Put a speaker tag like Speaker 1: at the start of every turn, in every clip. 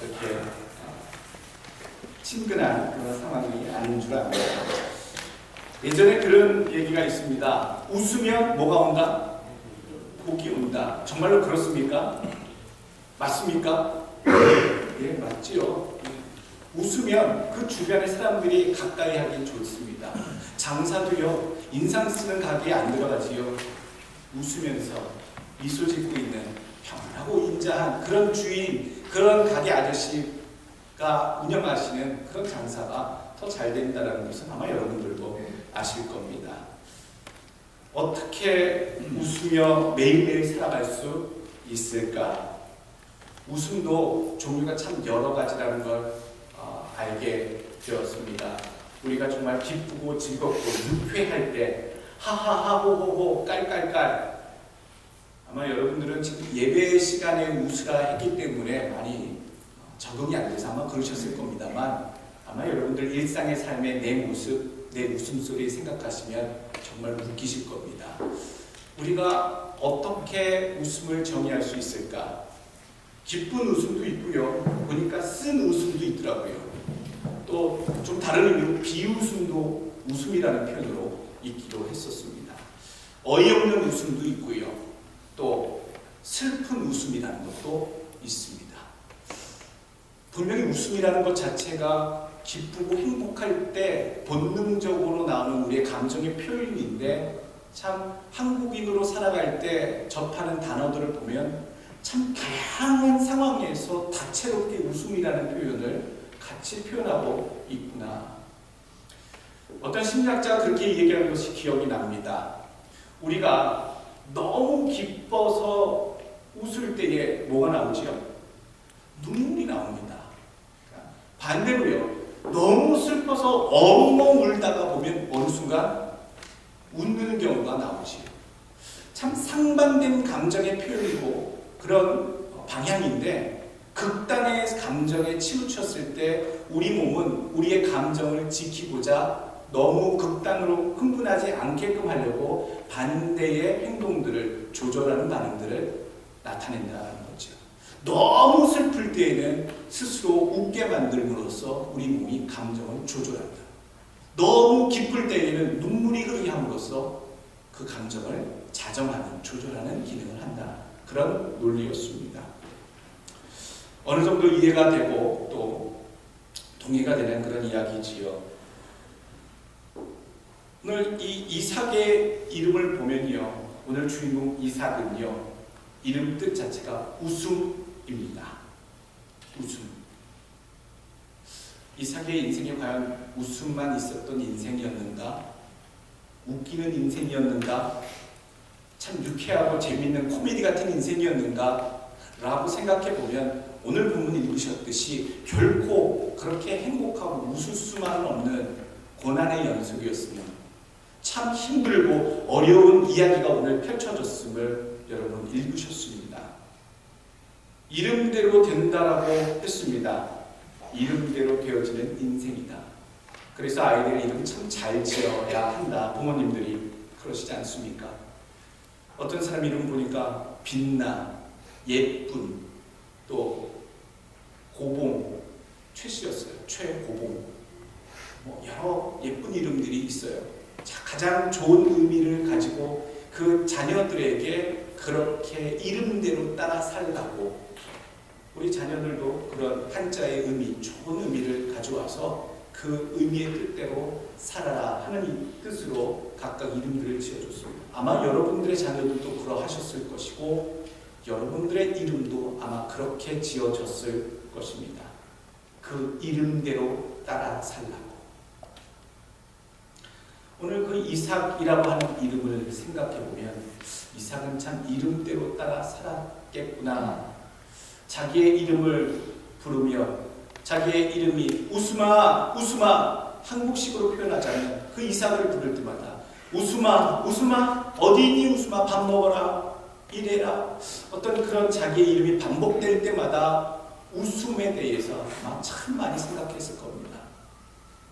Speaker 1: 그렇게 어, 친근한 그런 상황이 아닌 줄 압니다. 예전에 그런 얘기가 있습니다. 웃으면 뭐가 온다? 복이 온다. 정말로 그렇습니까? 맞습니까? 예, 맞지요. 웃으면 그 주변의 사람들이 가까이 하기 좋습니다. 장사도요, 인상 쓰는 가게에 안 들어가지요. 웃으면서 미소 짓고 있는 평온하고 인자한 그런 주인, 그런 가게 아저씨가 운영하시는 그런 장사가 더 잘 된다는 것은 아마 여러분들도 아실 겁니다. 어떻게 웃으며 매일매일 살아갈 수 있을까? 웃음도 종류가 참 여러 가지라는 걸 어, 알게 되었습니다. 우리가 정말 기쁘고 즐겁고 유쾌할 때 하하하호호호 깔깔깔 아마 여러분들은 예배 시간에 웃으라 했기 때문에 많이 적응이 안 돼서 아마 그러셨을 겁니다만 아마 여러분들 일상의 삶의 내 모습, 내 웃음소리 생각하시면 정말 웃기실 겁니다. 우리가 어떻게 웃음을 정의할 수 있을까? 기쁜 웃음도 있고요. 보니까 쓴 웃음도 있더라고요. 또 좀 다른 의미로 비웃음도 웃음이라는 표현으로 있기도 했었습니다. 어이없는 웃음도 있고요. 또 슬픈 웃음이라는 것도 있습니다. 분명히 웃음이라는 것 자체가 기쁘고 행복할 때 본능적으로 나오는 우리의 감정의 표현인데 참 한국인으로 살아갈 때 접하는 단어들을 보면 참 다양한 상황에서 다채롭게 웃음이라는 표현을 같이 표현하고 있구나. 어떤 심리학자가 그렇게 얘기하는 것이 기억이 납니다. 우리가 너무 기뻐서 웃을 때에 뭐가 나오지요? 눈물이 나옵니다. 반대로요. 너무 슬퍼서 엉엉 울다가 보면 어느 순간 웃는 경우가 나오지요. 참 상반된 감정의 표현이고 그런 방향인데 극단의 감정에 치우쳤을 때 우리 몸은 우리의 감정을 지키고자 너무 극단으로 흥분하지 않게끔 하려고 반대의 행동들을 조절하는 반응들을 나타낸다는 거죠. 너무 슬플 때에는 스스로 웃게 만들므로써 우리 몸이 감정을 조절한다. 너무 기쁠 때에는 눈물이 흐르게 함으로써 그 감정을 자정하는, 조절하는 기능을 한다. 그런 논리였습니다. 어느 정도 이해가 되고 또 동의가 되는 그런 이야기지요. 오늘 이 이삭의 이름을 보면요. 오늘 주인공 이삭은요. 이름 뜻 자체가 웃음입니다. 웃음. 이삭의 인생이 과연 웃음만 있었던 인생이었는가? 웃기는 인생이었는가? 참 유쾌하고 재미있는 코미디 같은 인생이었는가? 라고 생각해 보면 오늘 본문 읽으셨듯이 결코 그렇게 행복하고 웃을 수만은 없는 고난의 연속이었으면 참 힘들고 어려운 이야기가 오늘 펼쳐졌음을 여러분 읽으셨습니다. 이름대로 된다라고 했습니다. 이름대로 되어지는 인생이다. 그래서 아이들의 이름 참 잘 지어야 한다. 부모님들이 그러시지 않습니까? 어떤 사람 이름 보니까 빛나, 예쁜, 또 고봉, 최씨였어요. 최고봉. 뭐 여러 예쁜 이름들이 있어요. 자, 가장 좋은 의미를 가지고 그 자녀들에게 그렇게 이름대로 따라 살라고 우리 자녀들도 그런 한자의 의미, 좋은 의미를 가져와서 그 의미의 뜻대로 살아라 하는 이 뜻으로 각각 이름들을 지어줬습니다. 아마 여러분들의 자녀들도 그러하셨을 것이고 여러분들의 이름도 아마 그렇게 지어졌을 것입니다. 그 이름대로 따라 살라고. 오늘 그 이삭이라고 하는 이름을 생각해 보면 이삭은 참 이름대로 따라 살았겠구나. 자기의 이름을 부르며 자기의 이름이 웃음아 웃음아 한국식으로 표현하자면 그 이삭을 부를 때마다 웃음아 웃음아 어디 있니 웃음아 밥 먹어라 이래라 어떤 그런 자기의 이름이 반복될 때마다 웃음에 대해서 참 많이 생각했을 겁니다.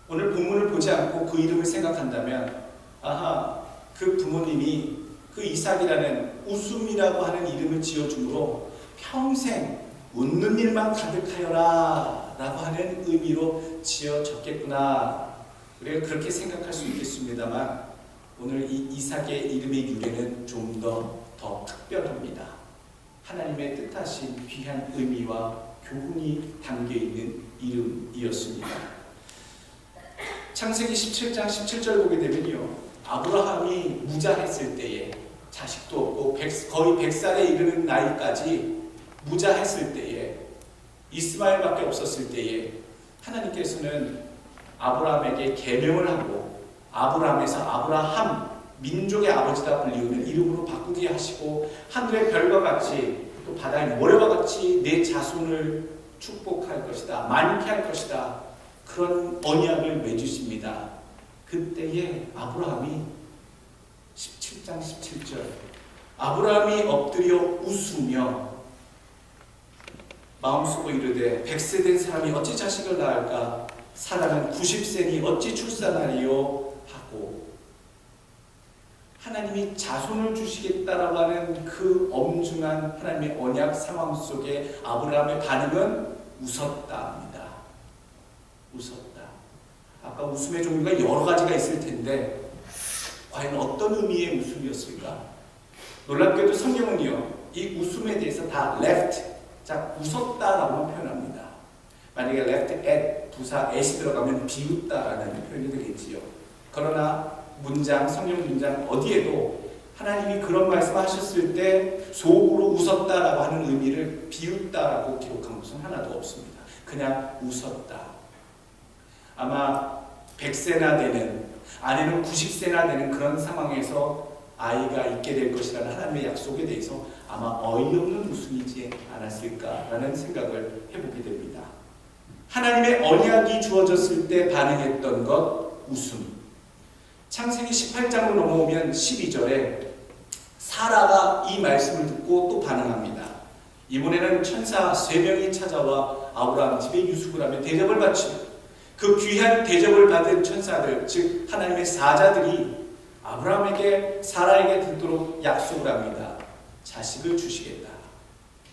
Speaker 1: 오늘 본문을 보지 않고 그 이름을 생각한다면 아하 그 부모님이 그 이삭이라는 웃음이라고 하는 이름을 지어주므로 평생 웃는 일만 가득하여라 라고 하는 의미로 지어졌겠구나. 우리가 그렇게 생각할 수 있겠습니다만 오늘 이 이삭의 이름의 유래는 좀 더 더 특별합니다. 하나님의 뜻하신 귀한 의미와 교훈이 담겨 있는 이름이었습니다. 창세기 17장 17절 보게 되면요. 아브라함이 무자했을 때에 자식도 없고 백- 거의 100살에 이르는 나이까지 무자했을 때에 이스마엘밖에 없었을 때에 하나님께서는 아브라함에게 계명을 하고 아브라함에서 아브라함 민족의 아버지다 불리우는 이름으로 바꾸게 하시고 하늘의 별과 같이 또 바다의 모래와 같이 내 자손을 축복할 것이다 많게 할 것이다 그런 언약을 맺으십니다. 그때에 아브라함이 17장 17절 아브라함이 엎드려 웃으며 마음속으로 이르되 백세 된 사람이 어찌 자식을 낳을까 사람은 90세니 어찌 출산하리요 하고 하나님이 자손을 주시겠다라고 하는 그 엄중한 하나님의 언약 상황 속에 아브라함의 반응은 웃었다입니다. 웃었다. 아까 웃음의 종류가 여러 가지가 있을 텐데 과연 어떤 의미의 웃음이었을까? 놀랍게도 성경은요 이 웃음에 대해서 다 left 자 웃었다라고 표현합니다. 만약에 left at 부사 at이 들어가면 비웃다라는 표현이 되겠지요. 그러나 문장 성경 문장 어디에도 하나님이 그런 말씀하셨을 때 속으로 웃었다라고 하는 의미를 비웃다라고 기록한 것은 하나도 없습니다. 그냥 웃었다. 아마 100세나 되는 아니면 90세나 되는 그런 상황에서 아이가 있게 될 것이라는 하나님의 약속에 대해서 아마 어이없는 웃음이지 않았을까라는 생각을 해보게 됩니다. 하나님의 언약이 주어졌을 때 반응했던 것 웃음. 창세기 18장으로 넘어오면 12절에 사라가 이 말씀을 듣고 또 반응합니다. 이번에는 천사 세 명이 찾아와 아브라함 집에 유숙을 하며 대접을 바치고 그 귀한 대접을 받은 천사들, 즉 하나님의 사자들이 아브라함에게 사라에게 듣도록 약속을 합니다. 자식을 주시겠다.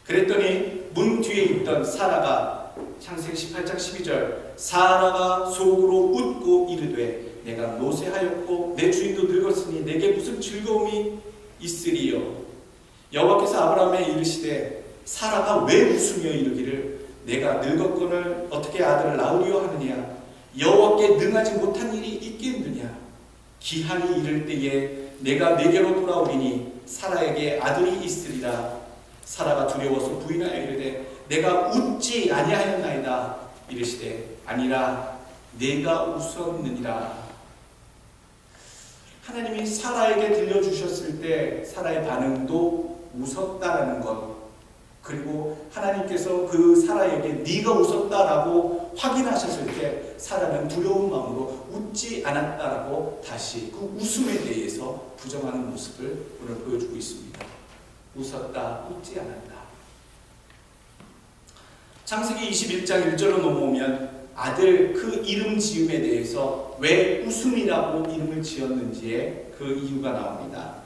Speaker 1: 그랬더니 문 뒤에 있던 사라가 창세기 18장 12절 사라가 속으로 웃고 이르되 내가 노쇠하였고 내 주인도 늙었으니 내게 무슨 즐거움이 있으리요 여호와께서 아브라함에 이르시되 사라가 왜 웃으며 이르기를 내가 늙었거늘 어떻게 아들을 낳으리요 하느냐 여호와께 능하지 못한 일이 있겠느냐? 기한이 이를 때에 내가 내게로 돌아오리니 사라에게 아들이 있으리라. 사라가 두려워서 부인하여 이르되 내가 웃지 아니하였나이다. 이르시되 아니라 내가 웃었느니라. 하나님이 사라에게 들려주셨을 때 사라의 반응도 웃었다라는 것 그리고 하나님께서 그 사라에게 네가 웃었다라고 확인하셨을 때 사라는 두려운 마음으로 웃지 않았다라고 다시 그 웃음에 대해서 부정하는 모습을 오늘 보여주고 있습니다. 웃었다, 웃지 않았다. 창세기 21장 1절로 넘어오면 아들 그 이름 지음에 대해서 왜 웃음이라고 이름을 지었는지의 그 이유가 나옵니다.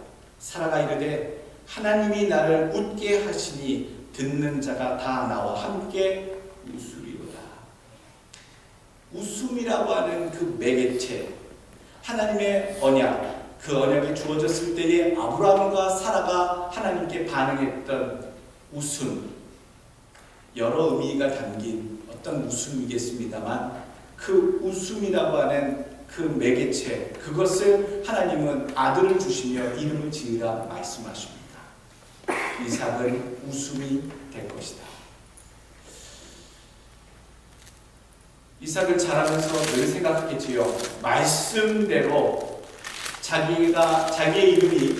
Speaker 1: 사라가 이르되 하나님이 나를 웃게 하시니 듣는 자가 다 나와 함께 웃으리로다. 웃음이라고 하는 그 매개체, 하나님의 언약, 그 언약이 주어졌을 때에 아브라함과 사라가 하나님께 반응했던 웃음, 여러 의미가 담긴 어떤 웃음이겠습니다만 그 웃음이라고 하는 그 매개체 그것을 하나님은 아들을 주시며 이름을 지으라 말씀하십니다. 이삭은 웃음이 될 것이다. 이삭을 자라면서 늘 생각했지요. 말씀대로 자기가 자기의 이름이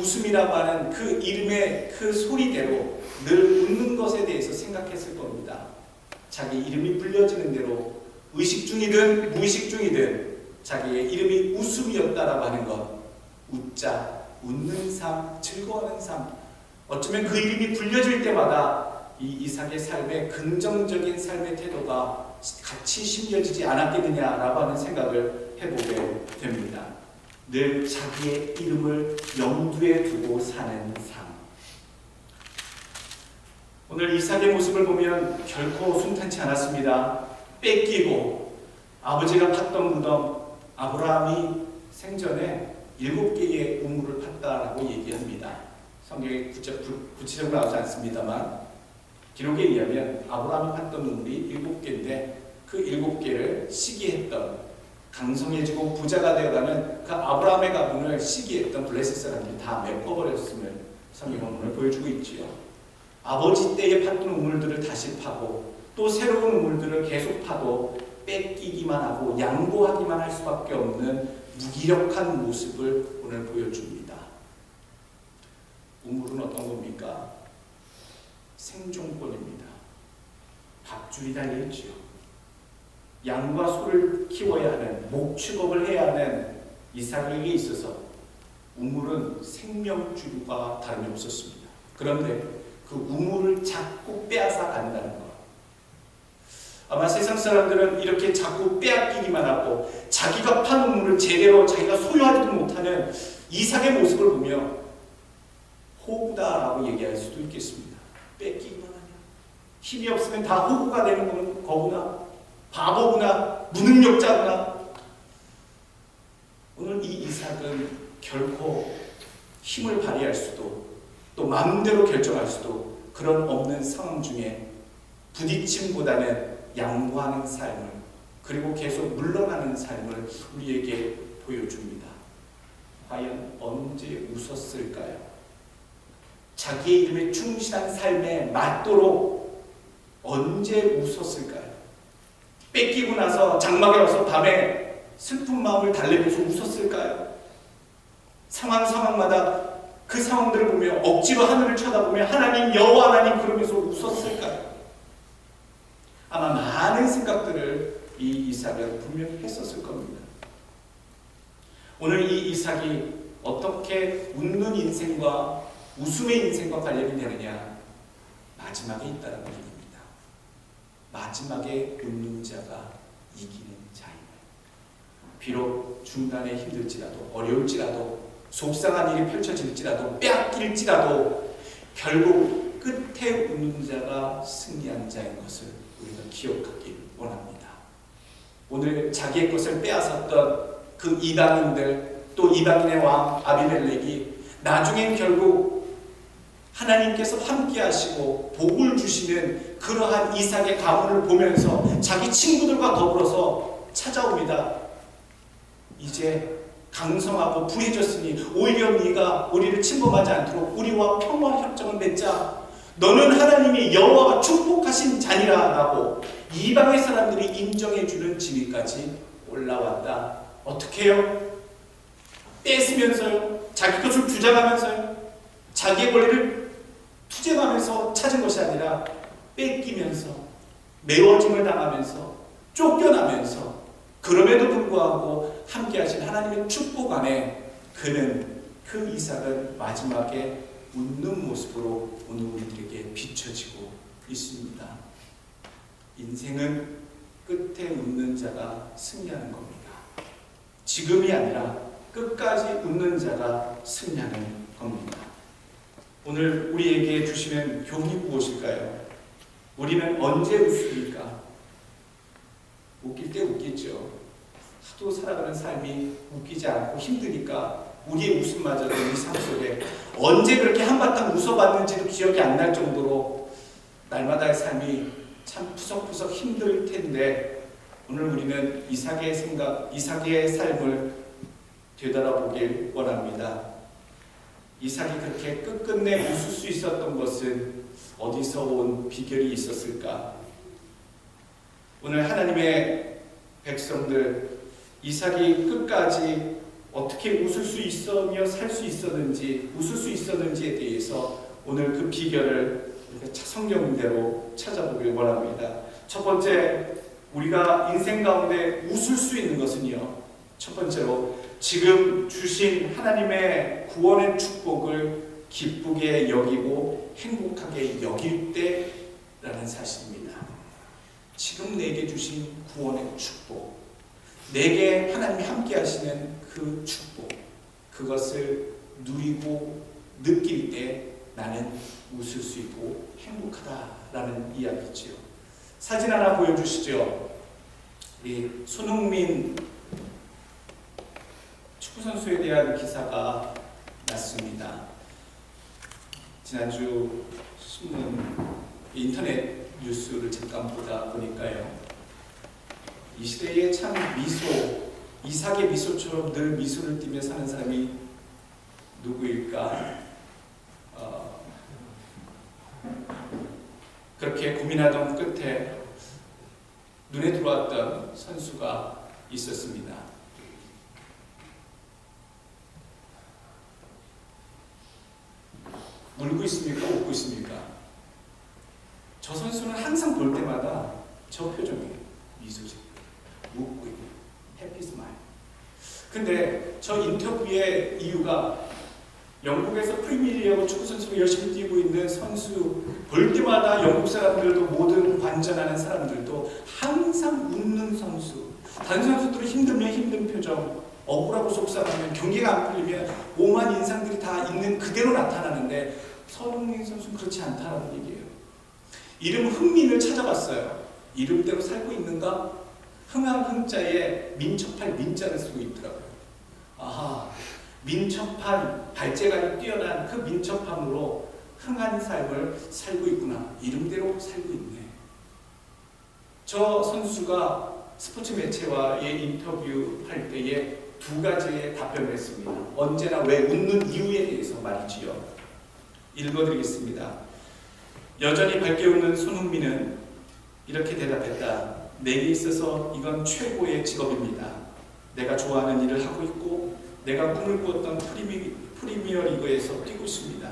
Speaker 1: 웃음이라고 하는 그 이름의 그 소리대로 늘 웃는 것에 대해서 생각했을 겁니다. 자기 이름이 불려지는 대로 의식 중이든 무의식 중이든 자기의 이름이 웃음이었다라고 하는 것. 웃자, 웃는 삶, 즐거워하는 삶. 어쩌면 그 이름이 불려질 때마다 이 이삭의 삶에 긍정적인 삶의 태도가 같이 심겨지지 않았겠느냐라고 하는 생각을 해보게 됩니다. 늘 자기의 이름을 염두에 두고 사는 삶. 오늘 이삭의 모습을 보면 결코 순탄치 않았습니다. 뺏기고 아버지가 팠던 무덤 아브라함이 생전에 일곱 개의 우물을 팠다라고 얘기합니다. 성경에 구체적으로 나오지 않습니다만 기록에 의하면 아브라함이 팠던 우물이 일곱 개인데 그 일곱 개를 시기했던 강성해지고 부자가 되어가는 그 아브라함의 가문을 시기했던 블레셋 사람들이 다 메꿔버렸음을 성경은 오늘 보여주고 있지요. 아버지 때에 팠던 우물들을 다시 파고 또 새로운 우물들을 계속 파도 뺏기기만 하고 양보하기만 할 수밖에 없는 무기력한 모습을 오늘 보여줍니다. 우물은 어떤 겁니까? 생존권입니다. 밥줄이 달려있지요. 양과 소를 키워야 하는 목축업을 해야 하는 이삭에게 있어서 우물은 생명줄과 다름이 없었습니다. 그런데 그 우물을 자꾸 빼앗아 간다는 것. 아마 세상 사람들은 이렇게 자꾸 빼앗기기만 하고 자기가 판 우물을 제대로 자기가 소유하지도 못하는 이삭의 모습을 보며 호구다라고 얘기할 수도 있겠습니다. 뺏기기만 하냐. 힘이 없으면 다 호구가 되는 건 거구나. 바보구나. 무능력자구나. 오늘 이 이삭은 결코 힘을 발휘할 수도 또 마음대로 결정할 수도 그런 없는 상황 중에 부딪힘보다는 양보하는 삶을 그리고 계속 물러나는 삶을 우리에게 보여줍니다. 과연 언제 웃었을까요? 자기의 이름에 충실한 삶에 맞도록 언제 웃었을까요? 뺏기고 나서 장막에 와서 밤에 슬픈 마음을 달래면서 웃었을까요? 상황 상황마다 그 상황들을 보며 억지로 하늘을 쳐다보며 하나님 여호와 하나님 그러면서 웃었을까요? 아마 많은 생각들을 이 이삭은 분명히 했었을 겁니다. 오늘 이 이삭이 어떻게 웃는 인생과 웃음의 인생과 관련이 되느냐? 마지막에 있다는 얘기입니다. 마지막에 웃는 자가 이기는 자임을. 비록 중간에 힘들지라도 어려울지라도 속상한 일이 펼쳐질지라도 빼앗길지라도 결국 끝에 웃는 자가 승리한 자인 것을 우리가 기억하길 원합니다. 오늘 자기의 것을 빼앗았던 그 이방인들 또 이방인의 왕 아비멜렉이 나중엔 결국 하나님께서 함께 하시고 복을 주시는 그러한 이삭의 가문을 보면서 자기 친구들과 더불어서 찾아옵니다. 이제 강성하고 부해졌으니 오히려 네가 우리를 침범하지 않도록 우리와 평화 협정을 맺자. 너는 하나님이 여호와가 축복하신 자니라라고 이방의 사람들이 인정해 주는 지위까지 올라왔다. 어떻게 해요? 뺏으면서요. 자기 것을 주장하면서요. 자기의 권리를 투쟁하면서 찾은 것이 아니라 뺏기면서 매워짐을 당하면서 쫓겨나면서 그럼에도 불구하고 함께 하신 하나님의 축복 안에 그는 그 이삭은 마지막에 웃는 모습으로 오늘 우리들에게 비춰지고 있습니다. 인생은 끝에 웃는 자가 승리하는 겁니다. 지금이 아니라 끝까지 웃는 자가 승리하는 겁니다. 오늘 우리에게 주시는 교훈이 무엇일까요? 우리는 언제 웃습니까? 웃길 때 웃겠죠. 하도 살아가는 삶이 웃기지 않고 힘드니까 우리의 웃음 마저도 우리 삶 속에 언제 그렇게 한바탕 웃어봤는지도 기억이 안 날 정도로 날마다의 삶이 참 푸석푸석 힘들 텐데 오늘 우리는 이삭의 생각, 이삭의 삶을 되돌아보길 원합니다. 이삭이 그렇게 끝끝내 웃을 수 있었던 것은 어디서 온 비결이 있었을까? 오늘 하나님의 백성들 이삭이 끝까지 어떻게 웃을 수 있으며 살 수 있었는지 웃을 수 있었는지에 대해서 오늘 그 비결을 우리가 성경대로 찾아보길 원합니다. 첫 번째 우리가 인생 가운데 웃을 수 있는 것은요. 첫 번째로 지금 주신 하나님의 구원의 축복을 기쁘게 여기고 행복하게 여길 때라는 사실입니다. 지금 내게 주신 구원의 축복, 내게 하나님이 함께 하시는 그 축복, 그것을 누리고 느낄 때 나는 웃을 수 있고 행복하다라는 이야기지요. 사진 하나 보여주시죠. 이 손흥민 축구 선수에 대한 기사가 났습니다. 지난주 신문 인터넷 뉴스를 잠깐 보다 보니까요. 이 시대에 참 미소, 이삭의 미소처럼 늘 미소를 띠며 사는 사람이 누구일까? 어, 그렇게 고민하던 끝에 눈에 들어왔던 선수가 있었습니다. 울고 있습니까? 웃고 있습니까? 저 선수는 항상 볼 때마다 저 표정이에요. 미소 짓고 웃고 있고 해피 스마일. 근데 저 인터뷰의 이유가 영국에서 프리미어리그 축구 선수로 열심히 뛰고 있는 선수 볼 때마다 영국 사람들도 모든 관전하는 사람들도 항상 웃는 선수. 다른 선수들은 힘들면 힘든 표정, 억울하고 속상하면 경기가 안 풀리면 오만 인상들이 다 있는 그대로 나타나는데 서흥민 선수는 그렇지 않다라는 얘기예요. 이름 흥민을 찾아봤어요. 이름대로 살고 있는가? 흥한 흥자에 민첩할 민자를 쓰고 있더라고요. 아하, 민첩한 발재간이 뛰어난 그 민첩함으로 흥한 삶을 살고 있구나. 이름대로 살고 있네. 저 선수가 스포츠 매체와의 인터뷰할 때에 두 가지의 답변을 했습니다. 언제나 왜 웃는 이유에 대해서 말이지요. 읽어드리겠습니다. 여전히 밝게 웃는 손흥민은 이렇게 대답했다. 내게 있어서 이건 최고의 직업입니다. 내가 좋아하는 일을 하고 있고 내가 꿈을 꾸었던 프리미, 프리미어 리그에서 뛰고 있습니다.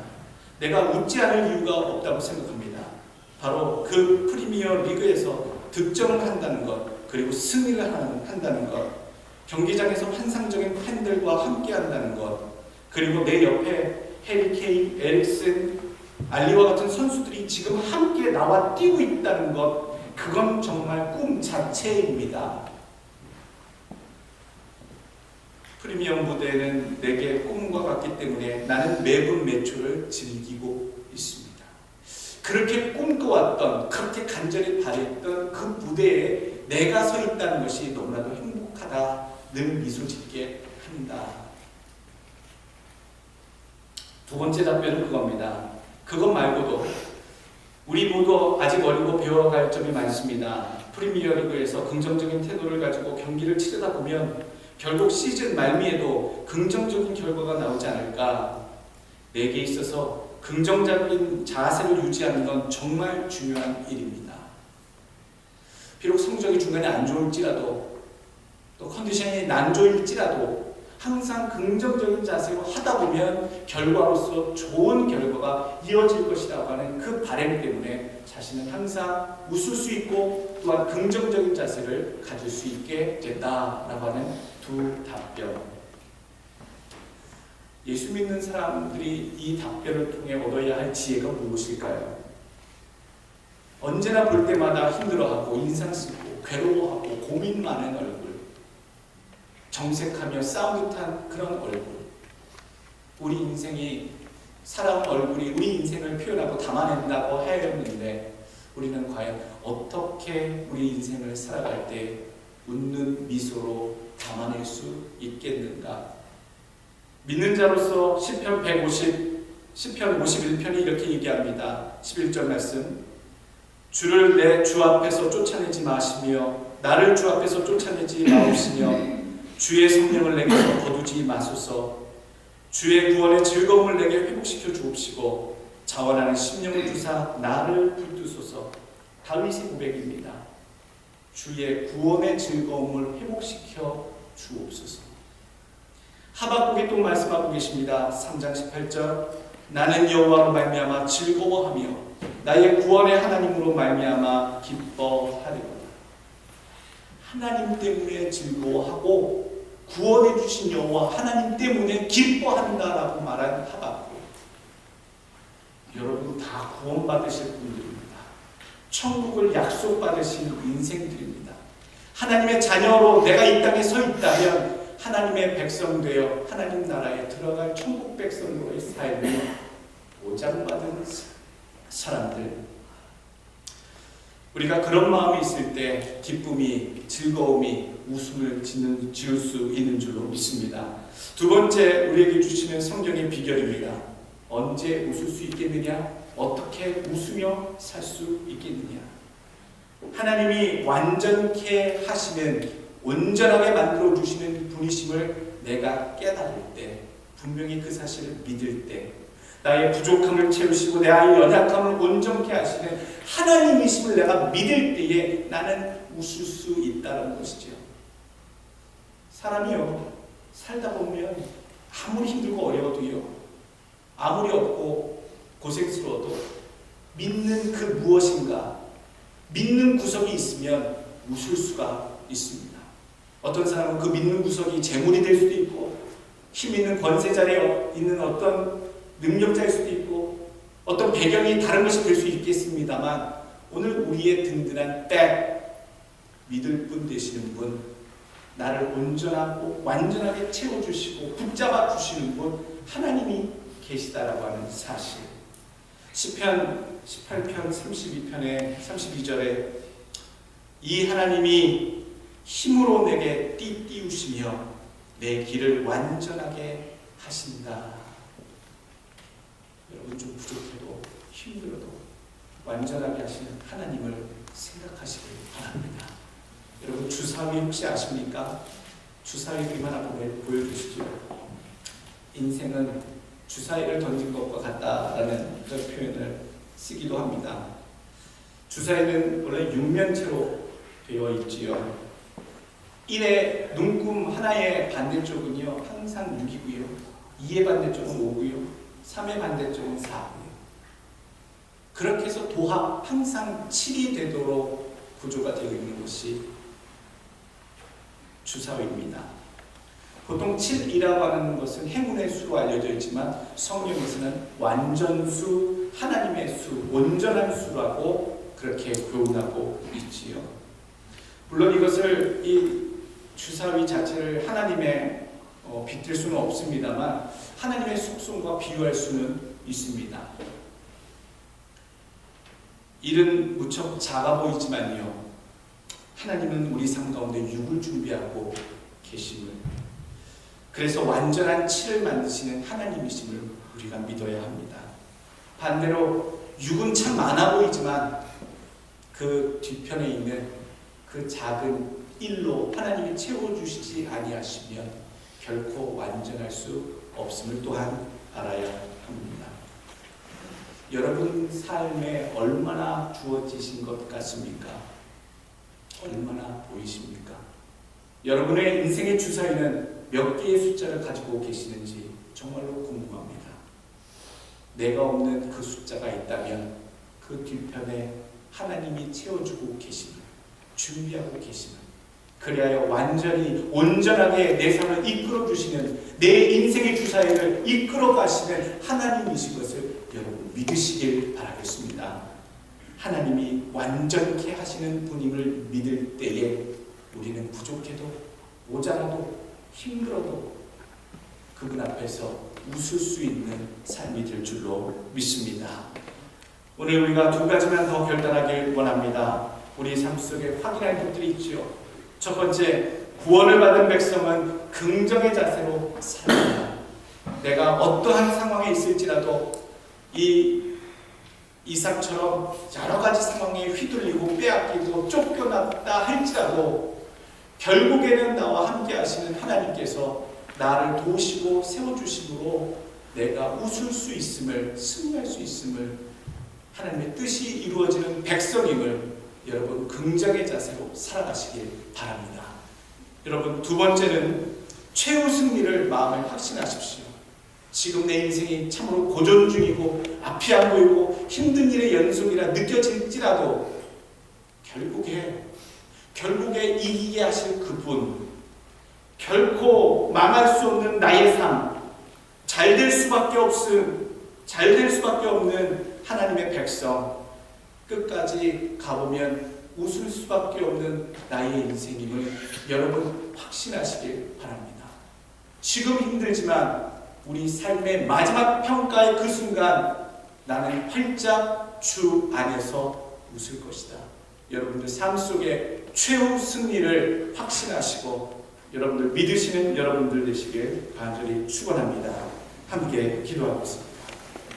Speaker 1: 내가 웃지 않을 이유가 없다고 생각합니다. 바로 그 프리미어 리그에서 득점을 한다는 것, 그리고 승리를 한다는 것, 경기장에서 환상적인 팬들과 함께 한다는 것, 그리고 내 옆에 해리 케인, 에릭슨, 알리와 같은 선수들이 지금 함께 나와 뛰고 있다는 것, 그건 정말 꿈 자체입니다. 프리미엄 무대는 내게 꿈과 같기 때문에 나는 매분 매초를 즐기고 있습니다. 그렇게 꿈꿔왔던, 그렇게 간절히 바랬던 그 무대에 내가 서 있다는 것이 너무나도 행복하다, 늘 미소 짓게 합니다. 두 번째 답변은 그겁니다. 그것 말고도 우리 모두 아직 어리고 배워갈 점이 많습니다. 프리미어리그에서 긍정적인 태도를 가지고 경기를 치르다 보면 결국 시즌 말미에도 긍정적인 결과가 나오지 않을까. 내게 있어서 긍정적인 자세를 유지하는 건 정말 중요한 일입니다. 비록 성적이 중간에 안 좋을지라도 또 컨디션이 난조일지라도 항상 긍정적인 자세로 하다 보면 결과로서 좋은 결과가 이어질 것이라고 하는 그 바램 때문에 자신은 항상 웃을 수 있고 또한 긍정적인 자세를 가질 수 있게 됐다라고 하는 두 답변. 예수 믿는 사람들이 이 답변을 통해 얻어야 할 지혜가 무엇일까요? 언제나 볼 때마다 힘들어하고 인상 쓰고 괴로워하고 고민 많은 얼굴 정색하며 싸운 듯한 그런 얼굴. 우리 인생이 사람 얼굴이 우리 인생을 표현하고 담아낸다고 하였는데 우리는 과연 어떻게 우리 인생을 살아갈 때 웃는 미소로 담아낼 수 있겠는가? 믿는 자로서 시편 150, 시편 51편이 이렇게 얘기합니다. 11절 말씀. 주를 내 주 앞에서 쫓아내지 마시며 나를 주 앞에서 쫓아내지 마옵시며 주의 성령을 내게서 거두지 마소서. 주의 구원의 즐거움을 내게 회복시켜 주옵시고 자원하는 심령을 주사 나를 불두소서. 다윗의 고백입니다. 주의 구원의 즐거움을 회복시켜 주옵소서. 하박국이 또 말씀하고 계십니다. 3장 18절 나는 여호와로 말미암아 즐거워하며 나의 구원의 하나님으로 말미암아 기뻐하리로다. 하나님 때문에 즐거워하고 구원해 주신 여호와 하나님 때문에 기뻐한다라고 말한 하박국. 여러분 다 구원받으실 분들입니다. 천국을 약속받으신 인생들입니다. 하나님의 자녀로 내가 이 땅에 서 있다면 하나님의 백성 되어 하나님 나라에 들어갈 천국 백성으로의 삶을 보장받은 사람들. 우리가 그런 마음이 있을 때 기쁨이, 즐거움이, 웃음을 짓는, 지을 수 있는 줄로 믿습니다. 두 번째 우리에게 주시는 성경의 비결입니다. 언제 웃을 수 있겠느냐? 어떻게 웃으며 살 수 있겠느냐? 하나님이 완전케 하시는 온전하게 만들어 주시는 분이심을 내가 깨달을 때 분명히 그 사실을 믿을 때 나의 부족함을 채우시고 내 아이의 연약함을 온전케 하시는 하나님이심을 내가 믿을 때에 나는 웃을 수 있다는 것이죠. 사람이요 살다 보면 아무리 힘들고 어려워도요 아무리 없고 고생스러워도 믿는 그 무엇인가 믿는 구석이 있으면 웃을 수가 있습니다. 어떤 사람은 그 믿는 구석이 재물이 될 수도 있고 힘 있는 권세 자리에 있는 어떤 능력자일 수도 있고 어떤 배경이 다른 것이 될 수 있겠습니다만 오늘 우리의 든든한 백 믿을 분 되시는 분 나를 온전하고 완전하게 채워주시고 붙잡아 주시는 분 하나님이 계시다라고 하는 사실 시편 18편 32편의 32절에 이 하나님이 힘으로 내게 띠띠우시며 내 길을 완전하게 하신다. 여러분 좀 부족해도 힘들어도 완전하게 하시는 하나님을 생각하시길 바랍니다. 여러분 주사위 혹시 아십니까? 주사위 그림 하나 보여주시죠. 인생은 주사위를 던진 것과 같다라는 그런 표현을 쓰기도 합니다. 주사위는 원래 육면체로 되어 있지요. 1의 눈금 하나의 반대쪽은요 항상 6이고요. 2의 반대쪽은 5고요. 3의 반대쪽은 4고요. 그렇게 해서 도합 항상 7이 되도록 구조가 되어 있는 것이 주사위입니다. 보통 7이라고 하는 것은 행운의 수로 알려져 있지만 성경에서는 완전수, 하나님의 수, 온전한 수라고 그렇게 교훈하고 있지요. 물론 이것을 이 주사위 자체를 하나님의 어, 빗댈 수는 없습니다만 하나님의 속성과 비유할 수는 있습니다. 일은 무척 작아 보이지만요. 하나님은 우리 삶 가운데 육을 준비하고 계심을 그래서 완전한 칠을 만드시는 하나님이심을 우리가 믿어야 합니다. 반대로 육은 참 많아 보이지만 그 뒤편에 있는 그 작은 일로 하나님이 채워주시지 아니하시면 결코 완전할 수 없음을 또한 알아야 합니다. 여러분 삶에 얼마나 주어지신 것 같습니까? 얼마나 보이십니까? 여러분의 인생의 주사위는 몇 개의 숫자를 가지고 계시는지 정말로 궁금합니다. 내가 없는 그 숫자가 있다면 그 뒤편에 하나님이 채워주고 계심을 준비하고 계심을 그리하여 완전히 온전하게 내 삶을 이끌어 주시는 내 인생의 주사위를 이끌어 가시는 하나님이신 것을 여러분 믿으시길 바라겠습니다. 하나님이 완전케 하시는 분임을 믿을 때에 우리는 부족해도 모자라도 힘들어도 그분 앞에서 웃을 수 있는 삶이 될 줄로 믿습니다. 오늘 우리가 두 가지만 더 결단하길 원합니다. 우리 삶 속에 확인할 것들이 있지요. 첫 번째, 구원을 받은 백성은 긍정의 자세로 살아간다. 내가 어떠한 상황에 있을지라도 이 이삭처럼 여러 가지 상황에 휘둘리고 빼앗기고 쫓겨났다 할지라도 결국에는 나와 함께 하시는 하나님께서 나를 도우시고 세워주심으로 내가 웃을 수 있음을 승리할 수 있음을 하나님의 뜻이 이루어지는 백성임을 여러분 긍정의 자세로 살아가시길 바랍니다. 여러분 두 번째는 최후 승리를 마음에 확신하십시오. 지금 내 인생이 참으로 고전 중이고 앞이 안 보이고 힘든 일의 연속이라 느껴질지라도 결국에 결국에 이기게 하실 그분 결코 망할 수 없는 나의 삶 잘 될 수밖에 없음 잘 될 수밖에 없는 하나님의 백성 끝까지 가보면 웃을 수밖에 없는 나의 인생임을 여러분 확신하시길 바랍니다. 지금 힘들지만 우리 삶의 마지막 평가의 그 순간 나는 활짝 주 안에서 웃을 것이다. 여러분들 삶 속에 최후 승리를 확신하시고 여러분들 믿으시는 여러분들 되시길 간절히 축원합니다. 함께 기도하겠습니다.